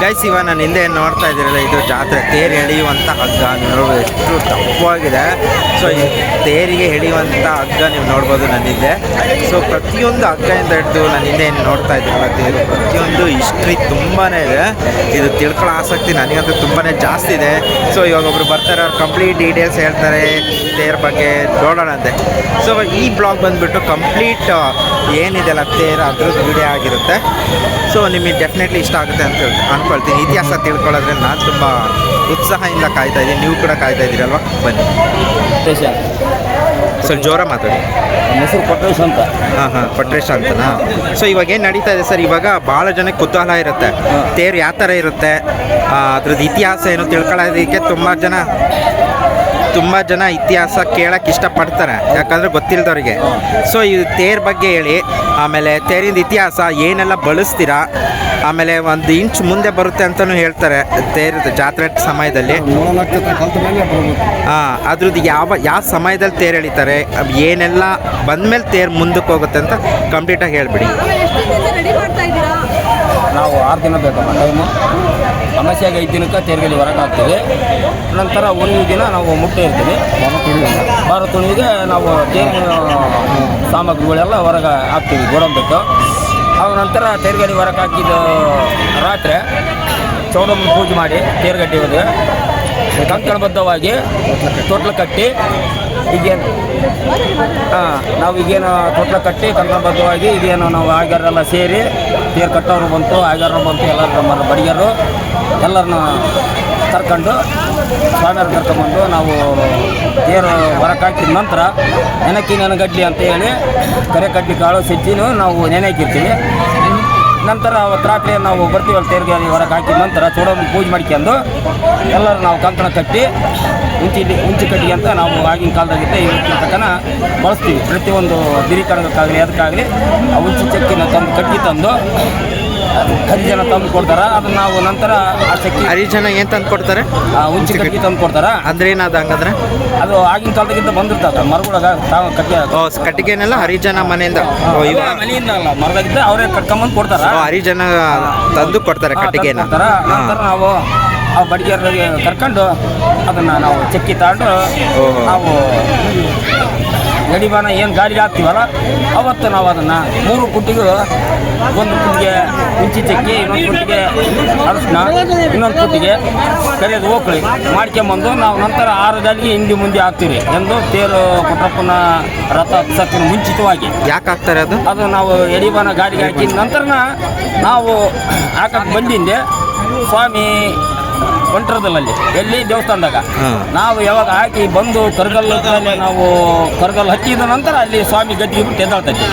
Guys ಇವಾಗ ನಾನು ಹಿಂದೆ ನೋಡ್ತಾ ಇದ್ದೀರಲ್ಲ, ಇದು ಜಾತ್ರೆ. ತೇರು ಎಳೆಯುವಂಥ ಹಗ್ಗ, ನೀವು ನೋಡ್ಬೋದು ಎಷ್ಟು ತಪ್ಪಾಗಿದೆ ಸೊ ಈ ತೇರಿಗೆ ಎಳೆಯುವಂಥ ಹಗ್ಗ ನೀವು ನೋಡ್ಬೋದು ನನ್ನ ಹಿಂದೆ. ಸೊ ಪ್ರತಿಯೊಂದು ಹಗ್ಗದಿಂದ ಹಿಡಿದು ನಾನು ಹಿಂದೆ ಏನು ನೋಡ್ತಾ ಇದ್ದೀರಲ್ಲ, ತೇರು ಪ್ರತಿಯೊಂದು ಹಿಸ್ಟ್ರಿ ತುಂಬಾ ಇದೆ. ಇದು ತಿಳ್ಕೊಳ್ಳೋ ಆಸಕ್ತಿ ನನಗಂತೂ ತುಂಬಾ ಜಾಸ್ತಿ ಇದೆ. ಸೊ ಇವಾಗ ಒಬ್ರು ಬರ್ತಾರೆ, ಅವ್ರು ಕಂಪ್ಲೀಟ್ ಡೀಟೇಲ್ಸ್ ಹೇಳ್ತಾರೆ. ತೇರ ಬಗ್ಗೆ ನೋಡೋಣ ಅಂತೆ. ಸೊ ಈ ಬ್ಲಾಗ್ ಬಂದುಬಿಟ್ಟು ಕಂಪ್ಲೀಟ್ ಏನಿದೆಲ್ಲ ತೇರು ಅದ್ರದ್ದು ವಿಡಿಯೋ ಆಗಿರುತ್ತೆ. ಸೊ ನಿಮಗೆ ಡೆಫಿನೆಟ್ಲಿ ಇಷ್ಟ ಆಗುತ್ತೆ ಅಂತ ಹೇಳ್- ಅನ್ಕೊಳ್ತೀನಿ ಇತಿಹಾಸ ತಿಳ್ಕೊಳ್ಳೋದ್ರೆ ನಾನು ತುಂಬ ಉತ್ಸಾಹದಿಂದ ಕಾಯ್ತಾ ಇದ್ದೀನಿ. ನೀವು ಕೂಡ ಕಾಯ್ತಾ ಇದ್ದೀರಲ್ವಾ? ಬನ್ನಿ. ಸರ್ ಜೋರ ಮಾತಾಡಿ. ಮೈಸೂರು ಹೆಸರು ಕೊಟ್ರೇಶ್ ಅಂತ. ಹಾಂ ಹಾಂ ಕೊಟ್ರೇಶ್ ಅಂತನಾ? ಸೊ ಇವಾಗ ಏನು ನಡೀತಾ ಇದೆ ಸರ್? ಇವಾಗ ಭಾಳ ಜನಕ್ಕೆ ಕುತೂಹಲ ಇರುತ್ತೆ. ತೇರು ಯಾವ ಥರ ಇರುತ್ತೆ? ಅದ್ರದ್ದು ಇತಿಹಾಸ ಏನು ತಿಳ್ಕೊಳ್ಳೋದಕ್ಕೆ ತುಂಬ ಜನ ತುಂಬ ಜನ ಇತಿಹಾಸ ಕೇಳಕ್ಕೆ ಇಷ್ಟಪಡ್ತಾರೆ. ಯಾಕಂದರೆ ಗೊತ್ತಿಲ್ಲದವ್ರಿಗೆ ಸೊ ಈ ತೇರ್ ಬಗ್ಗೆ ಹೇಳಿ ಆಮೇಲೆ ತೇರಿನ ಇತಿಹಾಸ ಏನೆಲ್ಲ ಬಳಸ್ತೀರಾ? ಆಮೇಲೆ ಒಂದು ಇಂಚ್ ಮುಂದೆ ಬರುತ್ತೆ ಅಂತಲೂ ಹೇಳ್ತಾರೆ ತೇರ ಜಾತ್ರೆ ಸಮಯದಲ್ಲಿ. ಹಾಂ ಅದ್ರದ್ದು ಯಾವ ಯಾವ ಸಮಯದಲ್ಲಿ ತೇರು ಎಳಿತಾರೆ ಅದ್ ಏನೆಲ್ಲ ಬಂದಮೇಲೆ ತೇರು ಮುಂದಕ್ಕೆ ಹೋಗುತ್ತೆ ಅಂತ ಕಂಪ್ಲೀಟಾಗಿ ಹೇಳಿಬಿಡಿ. ನಾವು ಆರು ದಿನ ಬೇಕಮ್ಮ ಟೈಮು ಅಮಾಸ್ಯಾಗ ಐದು ದಿನಕ್ಕೆ ತೆರಿಗೆಲಿ ಹೊರಗೆ ಹಾಕ್ತೀವಿ ನಂತರ ಒಂದು ದಿನ ನಾವು ಮುಟ್ಟೆ ಇರ್ತೀವಿ. ಬಾರ ತುಣಿಗೆ ನಾವು ತೇರಿನ ಸಾಮಗ್ರಿಗಳೆಲ್ಲ ಹೊರಗೆ ಹಾಕ್ತೀವಿ ಗೋಡಂಬಿಟ್ಟು ಆ ನಂತರ ತೇರ್ಗಡಿ ಹೊರಗೆ ಹಾಕಿದ ರಾತ್ರಿ ಚೌಡಮ್ಮ ಪೂಜೆ ಮಾಡಿ ತೇರ್ಗಟ್ಟಿ ಹೋದ್ರೆ ಕಂಕಣಬದ್ಧವಾಗಿ ತೊಟ್ಲು ಕಟ್ಟಿ ಈಗೇನು, ಹಾಂ, ನಾವು ಈಗೇನು ತೊಟ್ಲು ಕಟ್ಟಿ ಕಂಕಣಬದ್ಧವಾಗಿ ಈಗೇನು ನಾವು ಆಗ್ಯಾರೆಲ್ಲ ಸೇರಿ ತೇರು ಕಟ್ಟೋರು ಬಂತು ಆಗ್ಯಾರು ಬಂತು ಎಲ್ಲ ನಮ್ಮ ಬಡಿಗರು ಎಲ್ಲರನ್ನ ಕರ್ಕೊಂಡು ಸ್ವಾಮಿಯವ್ರು ಕರ್ಕೊಂಬಂದು ನಾವು ತೇರು ಹೊರಕಾಕಿದ ನಂತರ ನೆನಕಿ ನೆನಗಡ್ಲಿ ಅಂತ ಹೇಳಿ ಕರೆ ಕಡ್ಲಿ ಕಾಳು ಸಜ್ಜಿನೂ ನಾವು ನೆನೆಕಿರ್ತೀವಿ. ನಂತರ ಅವತ್ತು ರಾತ್ರಿ ನಾವು ಬರ್ತೀವಲ್ಲ ತೇರಿಗೆ ಹೊರಗೆ ಹಾಕಿದ ನಂತರ ಚೂಡಮ್ಮ ಪೂಜೆ ಮಾಡ್ಕೊಂಡು ಎಲ್ಲರೂ ನಾವು ಕಂಕಣ ಕಟ್ಟಿ ಉಂಚಿ ಉಂಚಿ ಕಟ್ಟಿ ಅಂತ ನಾವು ಆಗಿನ ಕಾಲದಾಗಿದ್ದೆ ಇವತ್ತಿನ ತನಕ ಬಳಸ್ತೀವಿ. ಪ್ರತಿಯೊಂದು ಬಿರಿ ಅದಕ್ಕಾಗಲಿ ಆ ಉಂಚಿ ಚಕ್ಕಿನ ತಂದು ಕಟ್ಟಿ ತಂದು ಹರಿಜನ ತಂದು ಕೊಡ್ತಾರ? ಅದನ್ನ ನಾವು ನಂತರ ಆ ಚಕ್ಕಿ ಹರಿಜನ ಏನು ತಂದು ಕೊಡ್ತಾರೆ? ಆ ಉಂಚಿ ಕಟ್ಟಿ ತಂದು ಕೊಡ್ತಾರ? ಅಂದ್ರೆ ಏನಾದ ಹಂಗಂದ್ರೆ? ಅದು ಆಗಿನ ಕಾಲದಾಗಿಂದ ಬಂದಿರ್ತಾರ ಮರಗಳಾಗ ತಾವು ಕಟ್ಟಿ ಓ ಕಟ್ಟಿಗೆನೆಲ್ಲ ಹರಿಜನ ಮನೆಯಿಂದ. ಓ ಇವ ಮನೆಯಿಂದ ಅಲ್ಲ ಮರದಾಗಿದ್ದ ಅವರೇ ಕಟ್ಕೊಂಬಂದು ಕೊಡ್ತಾರ? ಓ ಹರಿಜನ ತಂದು ಕೊಡ್ತಾರೆ ಕಟ್ಟಿಗೆನ. ಕೊಡ್ತಾರ? ನಂತರ ನಾವು ಆ ಬಡಿಗೆ ಕರ್ಕೊಂಡು ಅದನ್ನ ನಾವು ಚಕ್ಕಿ ತಗೊಂಡು ಓಹೋ. ನಾವು ಗಡಿಬಾನ ಏನು ಗಾಡಿಗೆ ಹಾಕ್ತೀವಲ್ಲ ಅವತ್ತು ನಾವು ಅದನ್ನು ಮೂರು ಪುಟ್ಟಿಗಳು ಒಂದು ಪುಟ್ಟಿಗೆ ಉಂಚಿ ಚಕ್ಕಿ ಇನ್ನೊಂದು ಪುಟ್ಟಿಗೆ ಅರಿಶಿನ ಇನ್ನೊಂದು ಪುಟ್ಟಿಗೆ ಕರೆಯೋದು ಹೋಗ್ಲಿ ಮಾಡ್ಕೊಂಬಂದು ನಾವು ನಂತರ ಆರು ಗಾಡಿಗೆ ಹಿಂದೆ ಮುಂದೆ ಹಾಕ್ತೀವಿ ಎಂದು ತೇರು ಕೊಟ್ರಪ್ಪನ ರಥ ಹತ್ಸಕ್ಕಿನ ಮುಂಚಿತವಾಗಿ. ಯಾಕೆ ಹಾಕ್ತಾರೆ ಅದು? ಅದು ನಾವು ಎಡಿಬಾನ ಗಾಡಿಗೆ ಹಾಕಿದ ನಂತರ ನಾವು ಹಾಕಕ್ಕೆ ಬಂದಿಂದೆ ಸ್ವಾಮಿ ಹೊಂಟ್ರದಲ್ಲಿ ಎಲ್ಲಿ? ದೇವಸ್ಥಾನದಾಗ. ನಾವು ಯಾವಾಗ ಹಾಕಿ ಬಂದು ಕರ್ಗಲ್ ನಾವು ಕರ್ಗಲ್ ಹಚ್ಚಿದ ನಂತರ ಅಲ್ಲಿ ಸ್ವಾಮಿ ಗದ್ದಿಗೆ ಬಿಟ್ಟು ಎದ್ದಾಳ್ತೈತಿ.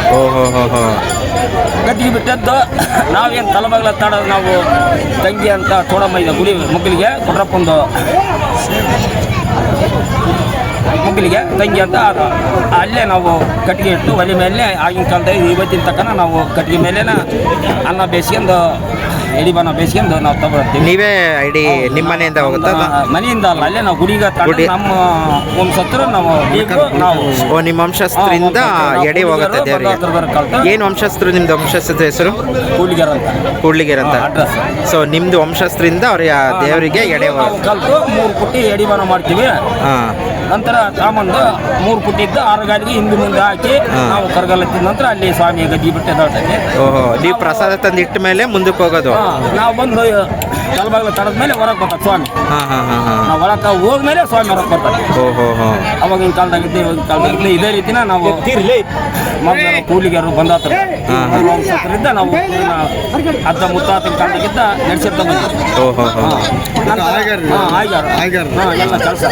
ಗದ್ದಿಗೆ ಬಿಟ್ಟೆದ್ದು ನಾವೇನು ತಲಬಗಲ ತಾಡ ನಾವು ತಂಗಿ ಅಂತ ತೋಡಮ್ಮ ಇದೆ ಗುಡಿ ಮಕ್ಕಳಿಗೆ ಕೊಟ್ರಪ್ಪಂದು ಮಕ್ಕಳಿಗೆ ತಂಗಿ ಅಂತ ಅಲ್ಲೇ ನಾವು ಕಟ್ಟಿಗೆ ಇಟ್ಟು ಒಲೆ ಮೇಲೆ ಆಗಿನ ಕಾಲದಲ್ಲಿ ಇವತ್ತಿನ ತಕ್ಕ ನಾವು ಕಟ್ಟಿಗೆ ಮೇಲೆ ಅನ್ನ ಬೇಯಿಸ್ಕೊಂಡು ಎಡಿಬಾನ ಬೇಸ್ಕೊಂಡು ನಾವು ತಗೊಳ್ತೀವಿ. ನೀವೇ ಐಡಿ ನಿಮ್ಮ ಮನೆಯಿಂದ ಹೋಗುತ್ತಾ? ಮನೆಯಿಂದ ಅಲ್ಲ ಅಲ್ಲೇ ನಾವು ಗುಡಿಗ ತಗೊಂಡು ಗುಡಿ. ನಮ್ಮ ವಂಶಸ್ಥರು ನಾವು ಬೀಗರು ನಾವು. ಓ ನಿಮ್ಮ ವಂಶಸ್ಥರಿಂದ ಎಡಿ ಹೋಗುತ್ತೆ ದೇವರಿಗೆ. ಏನು ವಂಶಸ್ಥರು ನಿಮ್ದು ವಂಶಸ್ಥದ ಹೆಸರು? ಕೂಡ್ಲಿಗೇರ ಅಂತ. ಕೂಡ್ಲಿಗೆರೆ ಅಂತ. ಅಡ್ರೆಸ್ ಸೊ ನಿಮ್ದು ವಂಶಸ್ಥರಿಂದ ಅವ್ರ ದೇವರಿಗೆ ಎಡೆ ಹೋಗುತ್ತೆ. ಕಲ್ತು ಮೂರು ಪುಟ್ಟಿ ಎಡಿಬಾನ ಮಾಡ್ತೀವಿ. ಹಾಂ. ನಂತರ ತಾಮಂದು ಮೂರು ಪುಟ್ಟಿ ಇದ್ದು ಆರು ಗಾಡಿಗೆ ಹಿಂದೆ ಮುಂದೆ ಹಾಕಿ. ನಾವು ಕರ್ಗಲ್ ನಂತರ ಅಲ್ಲಿ ಸ್ವಾಮಿ ಗದ್ದಿ ಬಿಟ್ಟೆ ಓಹೋ ನೀವು ಪ್ರಸಾದ ತಂದು ಇಟ್ಟ ಮೇಲೆ ಮುಂದಕ್ಕೆ ಹೋಗೋದು. ಹಾ, ನಾವು ಬಂದು ತಲಬಾಗಿಲು ತಡದ ಮೇಲೆ ಹೊರಗೆ ಬರ್ತಾರೆ ಸ್ವಾಮಿ. ಹಾ ಹಾ ಹಾ ಹಾಂ. ನಾವು ಹೋದ್ಮೇಲೆ ಸ್ವಾಮಿ ಹೊರಗೆ ಬರ್ತಾರೆ ಓಹೋ ಹೋ. ಅವಾಗಿನ ಕಾಲದಾಗಿದ್ದೆ ಇವಾಗಿನ ಕಾಲದಾಗಿದ್ದೆ ಇದೇ ರೀತಿನ ನಾವು ಮೊದಲು ಕೂಲಿಗರು ಬಂದಾತರು. ಹಾ. ವಂಶಸ್ಥರಿಂದ ನಾವು ಇದನ್ನ ಅರ್ಧ ಮುತ್ತಾತಿನ ಕಾಲದಾಗಿದ್ದ ನಡೆಸಿರ್ತಾ ಓಹೋ ಹೋ. ಎಲ್ಲ ಕೆಲಸ.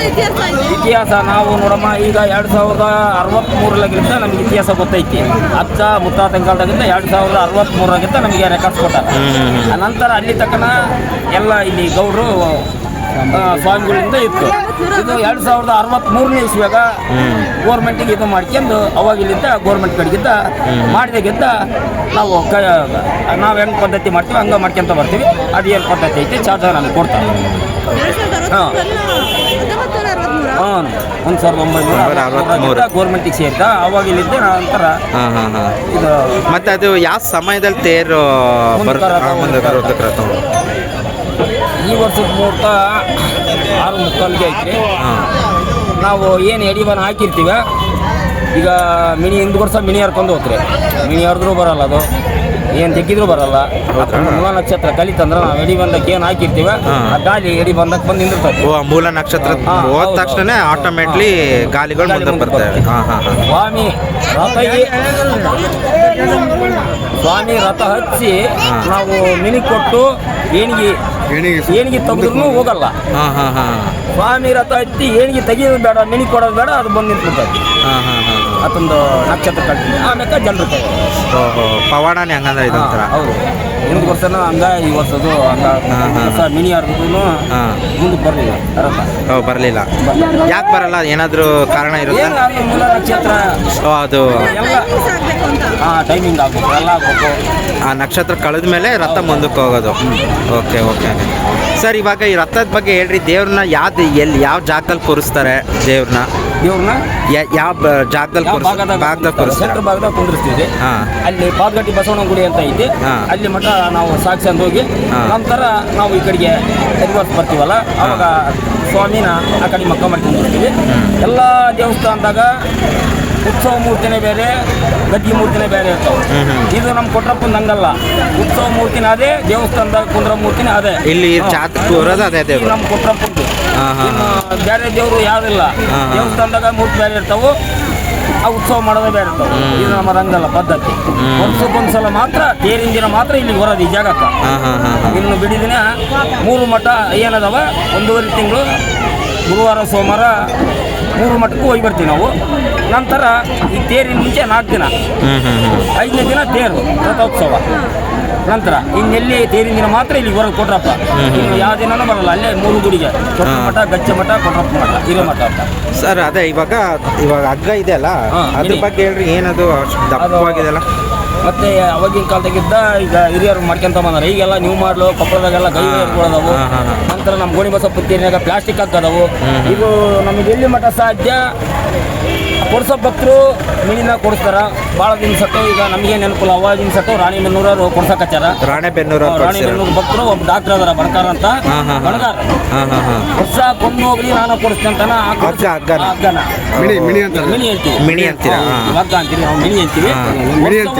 ಇತಿಹಾಸ ಇತಿಹಾಸ ನಾವು ನೋಡಮ್ಮ ಈಗ ಎರಡು ಸಾವಿರದ ಅರವತ್ತ್ಮೂರಲಾಗಿಂದ ನಮಗೆ ಇತಿಹಾಸ ಗೊತ್ತೈತಿ. ಅಚ್ಚ ಮುತ್ತಾತನ ಕಾಲದಾಗಿಂದ ಎರಡು ಸಾವಿರದ ಅರವತ್ತ್ಮೂರಾಗಿಂದ ನಮಗೆ ರೆಕಾರ್ಡ್ಸ್ ಕೊಟ್ಟಾರ. ಆ ನಂತರ ಅಲ್ಲಿ ತಕ್ಕನ ಎಲ್ಲ ಇಲ್ಲಿ ಗೌಡರು ಸ್ವಾಮಿಗಳಿಂದ ಇತ್ತು. ಇದು ಎರಡು ಸಾವಿರದ ಅರವತ್ತ್ಮೂರನೇ ಇಸ್ವಾಗ ಗೋರ್ಮೆಂಟಿಗೆ ಇದು ಮಾಡ್ಕೊಂಡು ಅವಾಗ ಇಲ್ಲಿಂದ ಗೋರ್ಮೆಂಟ್ ಕಡೆಗಿದ್ದ ಮಾಡಿದಾಗಿದ್ದ ನಾವು ಕ ನಾವು ಹೆಂಗೆ ಪದ್ಧತಿ ಮಾಡ್ತೀವಿ ಹಂಗೆ ಮಾಡ್ಕೊಂತ ಬರ್ತೀವಿ. ಅದು ಏನು ಪದ್ಧತಿ ಐತಿ ಚಾರ್ಜ್ ನಮಗೆ ಕೊಡ್ತಾರೆ. ಹಾ. ಹಾಂ ಒಂದು ಸಾವಿರದ ಒಂಬೈನೂರ. ಗೋರ್ಮೆಂಟಿಗೆ ಸೇರ್ತಾ ಅವಾಗ ಇಲ್ಲಿದ್ದೆ ನಂತರ ಹಾಂ ಹಾಂ ಹಾಂ. ಇದು ಮತ್ತೆ ಅದು ಯಾವ ಸಮಯದಲ್ಲಿ ತೇರು ಈ ವರ್ಷದ ಮುಹೂರ್ತ ಆರು ಮುಕ್ಕಾಲ್ಗೆ ಐತ್ರಿ. ನಾವು ಏನು ಎಡಿವನ್ ಹಾಕಿರ್ತೀವಿ ಈಗ ಮಿನಿ ಹಿಂದ್ ವರ್ಷ ಮಿನಿ ಹರ್ಕೊಂಡು ಹೋಗ್ತೀರಿ ಮಿನಿ ಹರಿದ್ರು ಬರಲ್ಲ ಅದು. ಏನು ತೆಗಿದ್ರು ಬರಲ್ಲ? ಮೂಲ ನಕ್ಷತ್ರ ಕಲಿತಂದ್ರೆ ನಾವು ಎಡಿ ಬಂದಕ್ಕೆ ಏನು ಹಾಕಿರ್ತೀವ? ಆ ಗಾಲಿ ಎಡಿ ಬಂದಕ್ಕೆ ಬಂದು ನಿಂದಿರ್ತದೆ. ಓ ಮೂಲ ನಕ್ಷತ್ರ ಹೋದ. ತಕ್ಷಣ. ಆಟೋಮೆಟ್ಲಿ ಗಾಲಿಗಳು ಗಾಲಿ ಮುಂದೆ ಬರ್ತವೆ. ಸ್ವಾಮಿ ರಥ ಈ- ಸ್ವಾಮಿ ರಥ ಹಚ್ಚಿ ನಾವು ಮಿನಿ ಕೊಟ್ಟು ಏಣಿಗೆ ಏಣಿಗೆ ತೆಗೆದ್ರು ಹೋಗಲ್ಲ. ಹಾಂ ಹಾಂ ಹಾಂ. ಸ್ವಾಮಿ ರಥ ಹತ್ತಿ ಏನಿಗೆ ತೆಗಿಯೋದು ಬೇಡ ಮಿನಿ ಕೊಡೋದು ಬೇಡ ಅದು ಬಂದು ನಿಂತ್ಬಿಡ್ತದೆ. ಹಾಂ ಹಾಂ ಹಾಂ ಅದೊಂದು ನಕ್ಷತ್ರ ಕಟ್ಟಿ ಆಮೇಲೆ ಜನರು ಓಹೋ ಪವಾಡನೇ ಹಂಗಂದ್ರೆ ಇದೊಂಥರ. ಹೌದು. ಹಿಂದ್ ಬರ್ತಾನ ಹಂಗ ಈ ವರ್ಷದ್ದು ಹಂಗ. ಹೊಸ ಮಿನಿ ಹಾಂ. ಮುಂದಕ್ಕೆ ಬರಲಿಲ್ಲ. ಓ ಬರಲಿಲ್ಲ. ಯಾಕೆ ಬರಲ್ಲ? ಏನಾದರೂ ಕಾರಣ ಇರುತ್ತೆ? ನಕ್ಷತ್ರ? ಓ ಅದು. ಹಾಂ ಟೈಮಿಂಗ್ ಆಗ್ಬೇಕು ಎಲ್ಲ ಆಗ್ಬೇಕು. ಆ ನಕ್ಷತ್ರ ಕಳೆದ ಮೇಲೆ ರಥ ಮುಂದಕ್ಕೆ ಹೋಗೋದು. Okay okay. ಸರ್ ಇವಾಗ ಈ ರಥದ ಬಗ್ಗೆ ಹೇಳ್ರಿ ದೇವ್ರನ್ನ ಯಾವ್ದು ಎಲ್ಲಿ ಯಾವ ಜಾಗದಲ್ಲಿ ಕೂರಿಸ್ತಾರೆ ದೇವ್ರನ್ನ? ದೇವ್ರನ್ನ ಯಾ- ಯಾವ ಜಾಗದಲ್ಲಿ ಭಾಗದಾಗ ಸೆಂಟ್ರ್ ಕುಂದಿರ್ತೀವಿ ಅಲ್ಲಿ ಪಾದಗಟ್ಟಿ ಬಸವಣ್ಣ ಗುಡಿ ಅಂತ ಐತಿ. ಅಲ್ಲಿ ಮಠ ನಾವು ಸಾಕ್ಷಿ ಹೋಗಿ ನಂತರ ನಾವು ಈ ಕಡೆಗೆ ರಿವರ್ಸ್ ಬರ್ತೀವಲ್ಲ? ಅವಾಗ ಸ್ವಾಮಿನ ಆ ಕಡೆ ಮಕ್ಕ ಮಾಡ್ಕೊಂಡಿರ್ತೀವಿ ಎಲ್ಲ ದೇವಸ್ಥಾನದಾಗ ಉತ್ಸವ ಮೂರ್ತಿನೇ ಬೇರೆ ಗದ್ದಿ ಮೂರ್ತಿನೇ ಬೇರೆ ಇರ್ತಾವೆ. ಇದು ನಮ್ಮ ಕೊಟ್ರಪ್ಪನ ಹಂಗಲ್ಲ. ಉತ್ಸವ ಮೂರ್ತಿನ ಅದೇ ದೇವಸ್ಥಾನದಾಗ ಕುಂದ್ರ ಮೂರ್ತಿನೇ ಅದೇ. ಇಲ್ಲಿ ನಮ್ಮ ಕೊಟ್ರಪ್ಪಂದು. ಬೇರೆ ದೇವರು ಹಾ. ದೇವಸ್ಥಾನದಾಗ ಮೂರ್ತಿ ಬೇರೆ ಇರ್ತಾವು. ಆ ಉತ್ಸವ ಮಾಡೋದೇ ಬೇರೆ ಇರ್ತಾವೆ. ಇದು ನಮ್ಮ ರಂಗಲ್ಲ ಪದ್ಧತಿ. ಒಂದ್ಸಲ ವರ್ಷಕ್ಕೊಂದ್ಸಲ ಮಾತ್ರ ತೇರಿನ ದಿನ ಮಾತ್ರ ಇಲ್ಲಿಗೆ ಬರೋದು ಈ ಜಾಗಕ್ಕೆ. ಇನ್ನು ಬಿಡಿದಿನ ಮೂರು ಮಠ ಏನದವ? ಒಂದೂವರೆ ತಿಂಗಳು ಗುರುವಾರ ಸೋಮವಾರ ಮೂರು ಮಠಕ್ಕೂ ಹೋಗಿ ಬರ್ತೀವಿ ನಾವು. ನಂತರ ಈ ತೇರಿನ ಮುಂಚೆ ನಾಲ್ಕು ದಿನ. ಐದನೇ ದಿನ ತೇರು ರಥೋತ್ಸವ. ನಂತರ ಇನ್ನೆಲ್ಲಿ ತೇರಿನ ದಿನ ಮಾತ್ರ ಇಲ್ಲಿ ಬರೋದು ಕೊಟ್ರಪ್ಪ. ಇನ್ನು ಯಾವ ದಿನನೂ ಬರಲ್ಲ ಅಲ್ಲೇ ಮೂರು ಗುಡಿಗೆ. ಕೊಟ್ಟ. ಮಠ ಗಚ್ಚ ಮಠ ಕೊಟ್ರಪ್ಪ ಮಠ ಹಿರೇಮಠ ಅಂತ. ಸರ್ ಅದೇ ಇವಾಗ ಇವಾಗ ಹಗ್ಗ ಇದೆಯಲ್ಲ ಅಲ್ಲ ಅದ್ರ ಬಗ್ಗೆ ಹೇಳ್ರಿ ಏನದು ಅಷ್ಟು ದಪ್ಪವಾಗಿದೆಲ್ಲ ಮತ್ತೆ ಅವಾಗಿನ ಕಾಲದಾಗಿದ್ದ ಈಗ ಹಿರಿಯರು ಮಾಡ್ಕೊಂತ ಬಂದಾರೆ. ಈಗೆಲ್ಲ ನೀವು ಮಾಡ್ಲು ಕೊಪ್ಪಳದಾಗೆಲ್ಲ ಕೈ. ನಂತರ ನಮ್ಮ ಗೋಣಿ ಬಸಪ್ಪ ತೀರಿನಾಗ ಪ್ಲಾಸ್ಟಿಕ್ ಹಾಕದವು. ಇದು ನಮಗೆ ಎಲ್ಲಿ ಮಠ ಸಾಧ್ಯ? ಕೊಡ್ಸೋ ಭಕ್ತರು ಮೀನಿನ ಕೊಡಿಸ್ತಾರ. ಭಾಳ ದಿನ ಸತ್ತು ಈಗ ನಮಗೆ ನೆನಪಿಲ್ಲ ಅವಾಗಿನ ಸತ್ತು ರಾಣಿ ರಾಣಿ ಬೆನ್ನೂರ ರಾಣಿ ಬೆನ್ನೂರು ಭಕ್ತರು ಒಬ್ಬ ಡಾಕ್ಟರ್ ಅದಾರ ಬಣಕಾರ ಅಂತ. ಬಣಕಾರ ವರ್ಷ ಕೊಂಡು ಹೋಗ್ಲಿ ನಾನು ಕೊಡಿಸ್ತೀನಿ ಅಂತಾನ ಆ ಕೊಡ್ಸ್- ಹಗ್ಗ, ಹಗ್ಗನ. ಆ ಹಗ್ಗನ. ಮಿಣಿ- ಅಂತೀವಿ ಮಿಣಿ ಅಂತೀರಾ? ಅಂತೀವಿ ನಾವು ಮಿಣಿ ಅಂತೀವಿ.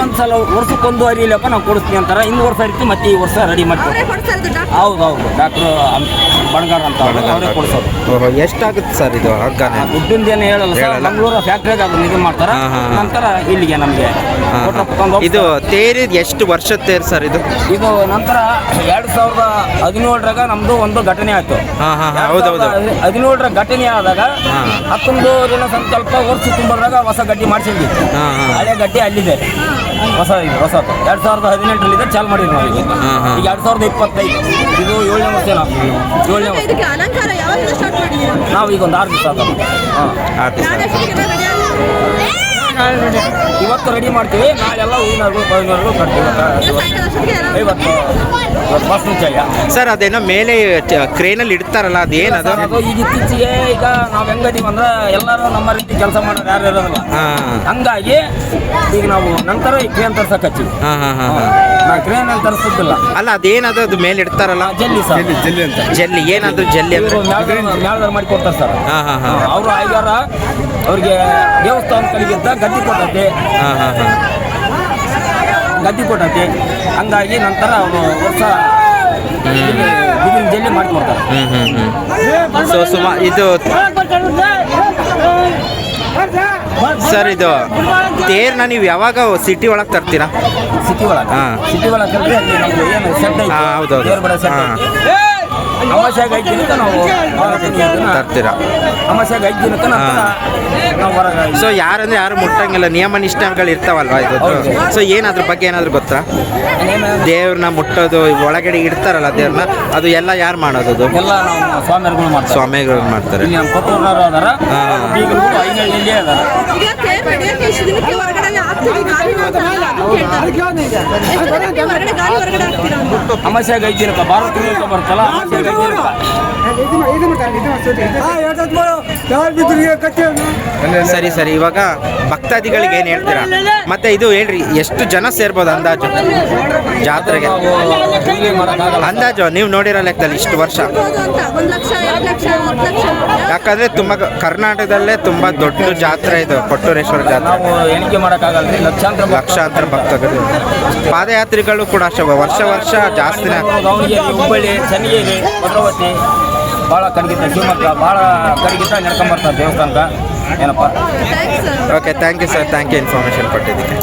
ಒಂದ್ಸಲ ವರ್ಷಕ್ಕೊಂದು ಅರಿಯಿಲ್ಲಪ್ಪ ನಾವು ಕೊಡಿಸ್ತೀನಿ ಅಂತಾರ. ಇನ್ನು ವರ್ಷ ಇರ್ತೀವಿ ಮತ್ತೆ ಈ ವರ್ಷ ರೆಡಿ ಮಾಡ್ತೀವಿ. ಹೌದೌದು ಡಾಕ್ಟರ್ ಹೌದು ಹೌದು ಡಾಕ್ಟ್ರು ಬಣಗಾರ ಅಂತ. ಅವ್ರು, ಕೊಡಿಸೋದು. ಎಷ್ಟಾಗುತ್ತೆ ಸರ್ ಇದು ಹಗ್ಗನೇ? ದುಡ್ಡಿಂದ ಏನು ಹೇಳಲ್ಲ ಹೇಳಲ್ಲ. ಮಂಗಳೂರು ಫ್ಯಾಕ್ಟ್ರಿಯಾಗ ಅದನ್ನ ಇದು ಮಾಡ್ತಾರ ಹಾ, ಹಾ, ಹಾ. ನಂತರ ಇಲ್ಲಿಗೆ ನಮಗೆ ಹಾ, ಹಾ. ಇದು ತೇರಿದ ಎಷ್ಟು ವರ್ಷದ ತೇರು ಸರ್ ಇದು ಇದು ನಂತರ ಎರಡು ಸಾವಿರದ ಹದಿನೇಳರಾಗ ನಮ್ದು ಒಂದು ಘಟನೆ ಆಯ್ತು ಹಾ, ಹಾ, ಹಾ, ಹೌದೌದು. ಹದಿನೇಳರ ಘಟನೆ ಆದಾಗ ಹಾ. ಹತ್ತೊಂದು ದಿನ ಸಂಕಲ್ಪ ವರ್ಷ ತುಂಬದಾಗ ಹೊಸ ಗಡ್ಡಿ ಮಾಡಿಸಿದ್ವಿ ಹಾ, ಹಾ. ಹಳೆ ಗಡ್ಡಿ ಅಲ್ಲಿದೆ ಹೊಸ ಇದು ಹೊಸದು ಎರಡು ಸಾವಿರದ ಹದಿನೆಂಟರಲ್ಲಿದೆ ಚಾಲು ಮಾಡಿದ್ವಿ ನಾವು ಈಗ. ಎರಡ್ ಸಾವಿರದ ಇಪ್ಪತ್ತೈದು. ಇದು ಏಳನೇ ವರ್ಷ ನಾವು. ಏಳನೇ ವರ್ಷ. ಇದಕ್ಕೆ ಅಲಂಕಾರ ಯಾವಾಗಿಂದ ಸ್ಟಾರ್ಟ್ ಮಾಡಿದ್ದೀರಾ? ನಾವು ಈಗ ಒಂದು ಆರು ದಿವಸ ಆದ ಅಷ್ಟೊತ್ತಿಗೆ ರೆಡಿ ಇವತ್ತು ರೆಡಿ ಮಾಡ್ತೀವಿ. ನಾಳೆಲ್ಲ ಹೂವಿನ ಪವಿನರ್ಗಳು ಕಟ್ತೀವಿ. ಇವತ್ತು ಸಾಯಂಕಾಲ ಅಷ್ಟೊತ್ತಿಗೆ ಎಲ್ಲ ಇವತ್ತು ಇವತ್ತು ಬಸ್ ಮುಂಚೆಯ ಸರ್ ಅದೇನೋ ಮೇಲೆ ಕ್ರೇನಲ್ಲಿ ಇಡ್ತಾರಲ್ಲ ಅದೇನದು? ಅದು ಈಗ ಇತ್ತೀಚೆಗೆ ಈಗ ನಾವು ಹೆಂಗದೀವಿ ಅಂದ್ರೆ ಎಲ್ಲರೂ ನಮ್ಮ ರೀತಿ ಕೆಲಸ ಮಾಡೋರು ಯಾರು ಇರೋದಿಲ್ಲ. ಹಾಂ. ಹಂಗಾಗಿ ಈಗ ನಾವು ನಂತರ ಈ ಕ್ರೇನ್ ತರ್ಸಕ್ ಹಚ್ಚಿವಿ. ಹಾಂ ಹಾಂ ಹಾಂ ಹಾಂ. ನಾ ಕ್ರೇನ್ ಅಲ್ಲಿ ತರಿಸ್ತಿದ್ದಿಲ್ಲ ಅಲ್ಲ ಅದೇನದು? ಅದು ಮೇಲೆ ಇಡ್ತಾರಲ್ಲ? ಜಲ್ಲಿ ಸರ್. ಜಲ್ಲಿ ಅಂತ. ಜಲ್ಲಿ ಅಂದ್ರೆ ಇವರು ಮ್ಯಾಲ್ದಾರ ಮಾಡಿ ಕೊಡ್ತಾರೆ ಸರ್. ಹಾಂ ಹಾಂ ಹಾಂ. ಅವರು ಆಯ್ಗಾರ ಅವ್ರಿಗೆ ದೇವಸ್ಥಾನ ಕಡೆಗಿಂತ ಗದ್ದಿ ಕೊಟ್ಟೈತೆ ಹಾಂ ಹಾಂ ಹಾಂ. ಗದ್ದಿ ಕೊಟ್ಟತೆ. ಹಂಗಾಗಿ ನಂತರ ಅವರು ವರ್ಷ ಬಿದಿನ ಜಲ್ಲಿ ಮಾಡ್ಕೊಡ್ತಾರೆ. ಹ್ಮ್ ಹ್ಮ್ ಹ್ಮ್. ಸೊ ಸುಮಾ ಇದು ಸರ್ ಇದು ತೇರ್ನ ನೀವು ಯಾವಾಗ ಸಿಟಿ ಒಳಗೆ ತರ್ತೀರಾ? ಸಿಟಿ ಒಳಗೆ? ಹಾ. ಸಿಟಿ ಒಳಗೆ ಕಲ್ತ್ರೆ ಅಲ್ಲಿ ನಮ್ದು ಏನು ಸೆಟ್ ಐತಿ. ಹಾ, ಹೌದೌದು. ಬಡ ಸೆಟ್ ಹಾ. ಅಮಾಸ್ಯಾಗ ಐದು ದಿನಕ್ಕೆ ನಾವು ತರ್ತೀರಾ? ಅಮಾಸ್ಯಾಗ ಐದು ದಿನಕ್ಕೆ ನಂತರ ಸೊ ಯಾರಂದ್ರೆ ಯಾರು ಮುಟ್ಟಂಗಿಲ್ಲ. ನಿಯಮ ನಿಷ್ಠೆಗಳು ಇರ್ತಾವಲ್ವಾ ಇದು. ಸೊ ಏನಾದ್ರ ಬಗ್ಗೆ ಏನಾದ್ರೂ ಗೊತ್ತಾ? ದೇವ್ರನ್ನ ಮುಟ್ಟೋದು ಒಳಗಡೆ ಇಡ್ತಾರಲ್ಲ ದೇವ್ರನ್ನ ಅದು ಎಲ್ಲ ಯಾರು ಮಾಡೋದು ಸ್ವಾಮಿಗಳು ಮಾಡ್ತಾರೆ. ಅಮಾಸ್ಯಾಗ ಬರ್ತಲ್ಲ ಸರಿ ಸರಿ. ಇವಾಗ ಭಕ್ತಾದಿಗಳಿಗೆ ಏನು ಹೇಳ್ತೀರಾ? ಮತ್ತೆ ಇದು ಹೇಳ್ರಿ ಎಷ್ಟು ಜನ ಸೇರ್ಬೋದು ಅಂದಾಜು? ಜಾತ್ರೆಗೆ? ಅಂದಾಜು ನೀವು ನೋಡಿರೋ ಲೆಕ್ಕದಲ್ಲಿ ಇಷ್ಟು ವರ್ಷ? ಯಾಕಂದ್ರೆ ತುಂಬಾ ಕರ್ನಾಟಕದಲ್ಲೇ ತುಂಬಾ ದೊಡ್ಡ ಜಾತ್ರೆ ಇದು ಕೊಟ್ಟೂರೇಶ್ವರ ಜಾತ್ರೆ. ಲಕ್ಷಾಂತರ ಭಕ್ತಗಳು ಭಕ್ತರು. ಪಾದಯಾತ್ರಿಗಳು ಕೂಡ ಅಷ್ಟೇ ವರ್ಷ ವರ್ಷ ಜಾಸ್ತಿನೇ. ಹುಬ್ಬಳ್ಳಿ ಚನ್ನಗಿರಿ ಭದ್ರಾವತಿ. ಭಾಳ ಕಡಿಗಿತ ಶಿವಮೊಗ್ಗ, ಭಾಳ ಕಡಿಗಿತ ನಡ್ಕೊಂಬರ್ತಾರೆ ದೇವಸ್ಥಾನಕ್ಕೆ ಏನಪ್ಪ? Okay thank you sir thank you information ಕೊಟ್ಟಿದ್ದಕ್ಕೆ